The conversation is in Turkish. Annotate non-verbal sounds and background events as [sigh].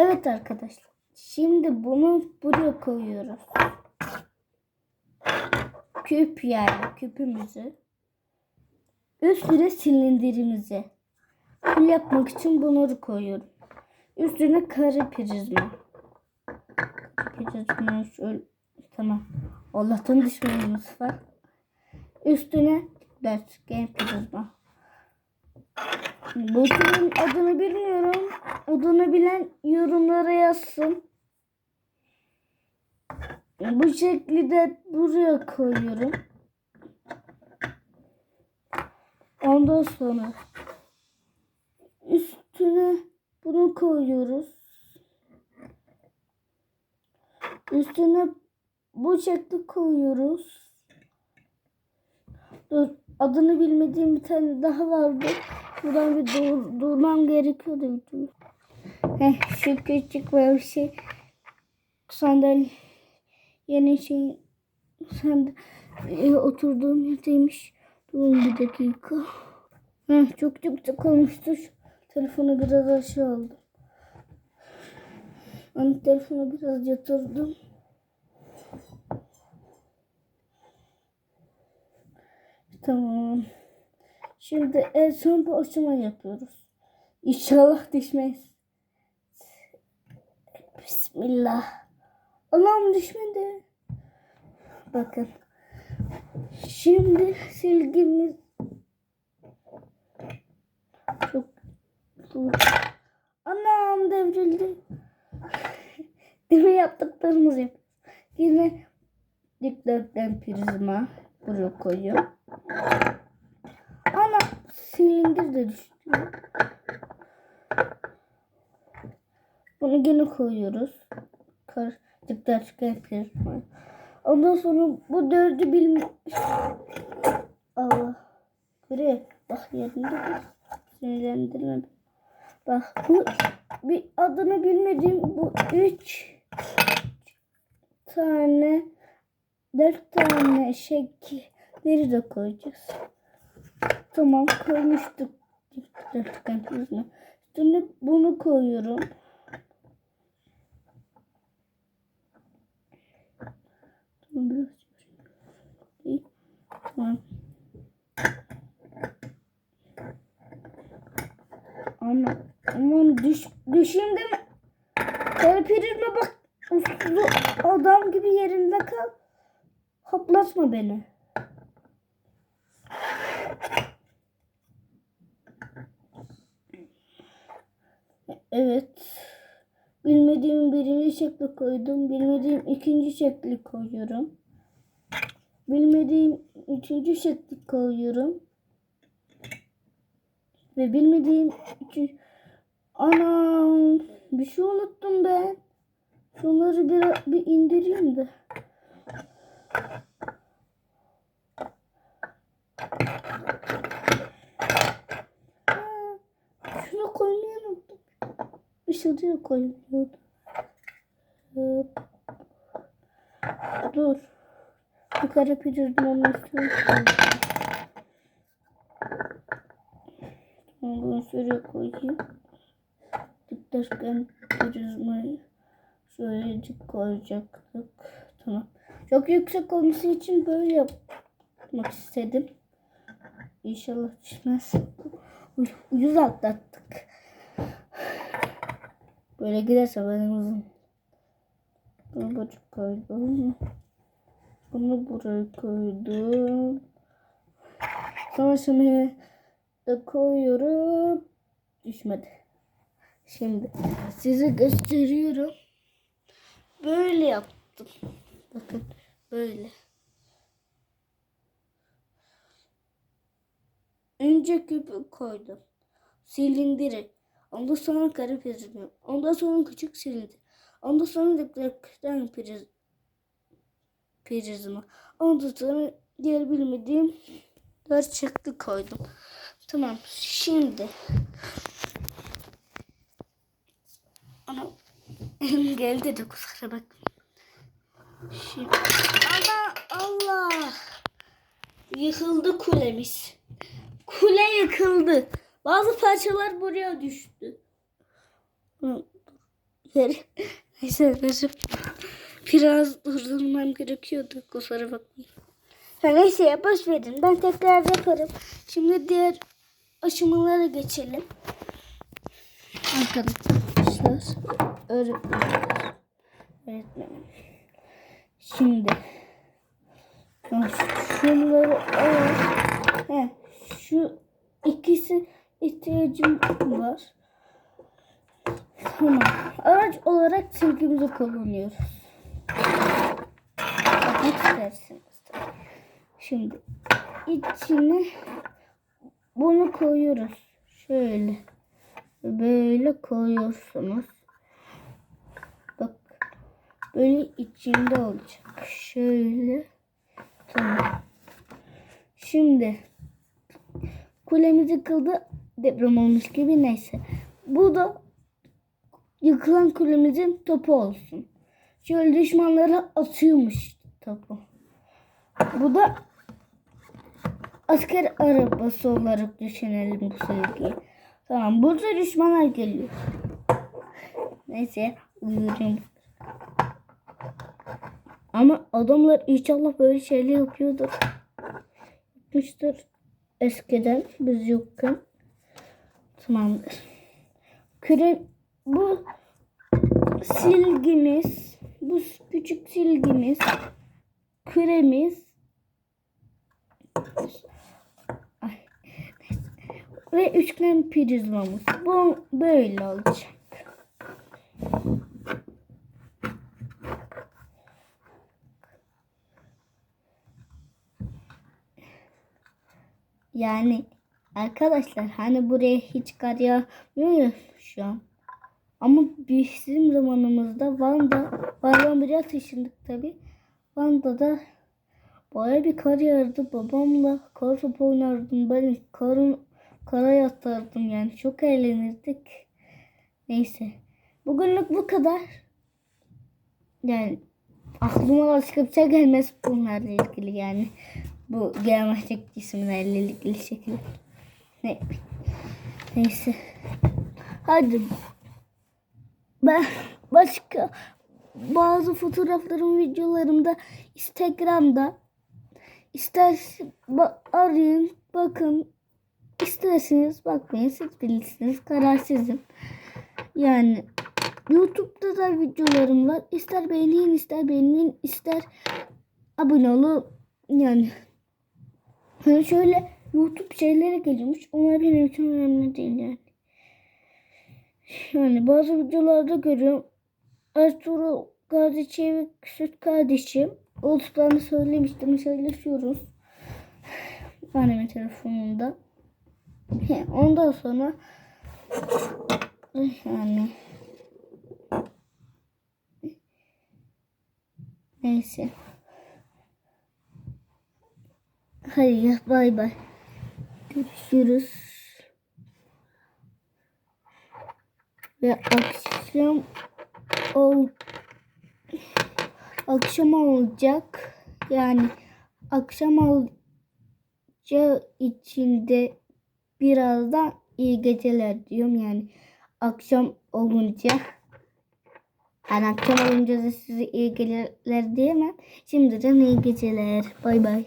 Evet arkadaşlar. Şimdi bunu buraya koyuyoruz. Küp yani küpümüzü. Üstüne silindirimizi. Kül yapmak için bunları koyuyorum. Üstüne kare prizma. Prizma şöyle. Tamam. Allah'tan düşmanımız var. Üstüne dörtgen prizma. Bu türün adını bilmiyorum. Adını bilen yorumlara yazsın. Bu şekli de buraya koyuyorum. Ondan sonra üstüne bunu koyuyoruz. Üstüne bu şekli koyuyoruz. Dur, adını bilmediğim bir tane daha vardı. Buradan bir dur, durmam gerekiyordu. Heh, şu küçük böyle şey sandalye yeni şey sandalye oturduğum yerdeymiş. Durun bir dakika. Heh, çok olmuştu. Şu telefonu biraz aşağı aldım. Hani telefonu biraz yatırdım. Tamam. Şimdi en son bir aşama yapıyoruz. İnşallah düşmez. Bismillah. Allah'ım düşmedi. Bakın. Şimdi silgimiz çok. Anam devrildi. [laughs] Deme yaptıklarımız yap. Yine dikdörtgen prizma buraya koyuyorum. Ana silindir de düştü. Bunu yine koyuyoruz. Kar dikdörtgen prizma. Ondan sonra bu dördü bilmiş. Allah. Gri. Bak yerinde dur. Sinirlendirme. Bak bu bir adını bilmediğim bu üç tane dört tane şekilleri de koyacağız. Tamam koymuştuk. Dörtgen prizma. Üstüne bunu koyuyorum. Tamam biraz. İyi. Tamam. Ama aman düş, düşeyim değil mi? Serpirilme bak. Uslu adam gibi yerinde kal. Hoplatma beni. Evet. Bilmediğim birinci şekli koydum. Bilmediğim ikinci şekli koyuyorum. Bilmediğim üçüncü şekli koyuyorum. Ve bilmediğim üçü... Anam bir şey unuttum ben. Şunları bir, bir indireyim de. Ha, Şunu koymayı unuttum. Işıltıya koyuyordu. Dur. Yukarı prizmanın üstüne koyayım. Bunu şuraya koyayım. Dikdörtgen prizmayı şöylecik koyacaktık. Tamam. Çok yüksek olması için böyle yapmak istedim. İnşallah düşmez. Uy, Uyuz atlattık. Böyle giderse benim. Bunu buraya koydum. Bunu buraya koydum. Sonra şunu da koyuyorum. Düşmedi. Şimdi size gösteriyorum. Böyle yaptım. Bakın böyle. Önce küpü koydum. Silindiri. Ondan sonra kare prizma. Ondan sonra küçük silindir. Ondan sonra dikdörtgen priz, prizma. Ondan sonra diğer bilmediğim dört şekli koydum. Tamam. Şimdi Ana elim [laughs] geldi de kusura bak. Şimdi ana Allah yıkıldı kulemiz. Kule yıkıldı. Bazı parçalar buraya düştü. Neyse arkadaşlar. Biraz durdurmam gerekiyordu. Kusura bakmayın. Ha, neyse ya boş verin. Ben tekrar yaparım. Şimdi diğer aşamalara geçelim. Arkadaşlar. Öğretmenim. Öğretmenim. Şimdi. Şunları. He, şu ikisi ihtiyacım var. Tamam. Araç olarak silgimizi kullanıyoruz. Bakmak. Şimdi içine bunu koyuyoruz. Şöyle. Böyle koyuyorsunuz. Bak. Böyle içinde olacak. Şöyle. Tamam. Şimdi kulemiz yıkıldı. Deprem olmuş gibi neyse. Bu da yıkılan kulemizin topu olsun. Şöyle düşmanlara atıyormuş topu. Bu da asker arabası olarak düşünelim bu sevgiyi. Tamam burada düşmanlar geliyor. Neyse uyuyorum. Ama adamlar inşallah böyle şeyler yapıyordur. Yapmıştır eskiden biz yokken. Tamamdır. Küre bu silgimiz, bu küçük silgimiz, küremiz ve üçgen prizmamız. Bu böyle olacak. Yani arkadaşlar hani buraya hiç kar yağmıyor ya şu an. Ama bizim zamanımızda Van'da, Van'dan biraz taşındık tabi. Van'da da baya bir kar yağardı. Babamla kar topu oynardım. Ben karın, kara yatardım yani. Çok eğlenirdik. Neyse. Bugünlük bu kadar. Yani aklıma başka bir şey gelmez bunlarla ilgili yani. Bu geometrik cisimlerle ilgili şekilde. Ne? Neyse. Hadi. Ben başka bazı fotoğraflarım, videolarımda Instagram'da ister arayın, bakın. İsterseniz bakmayın, siz bilirsiniz. Karar sizin. Yani YouTube'da da videolarım var. İster beğenin, ister beğenmeyin, ister abone olun. Yani şöyle YouTube şeylere geliyormuş. Onlar benim için önemli değil yani. Yani bazı videolarda görüyorum. Ertuğrul kardeşi ve Süt kardeşim. Olduklarını söylemiştim. Söyleşiyoruz. Annemin telefonunda. Ondan sonra yani neyse. Hadi bay bay. Görüşürüz. Ve akşam ol akşam olacak. Yani akşam olacağı içinde birazdan iyi geceler diyorum yani akşam olunca yani akşam olunca da size iyi geceler diyemem. Şimdiden iyi geceler. Bay bay.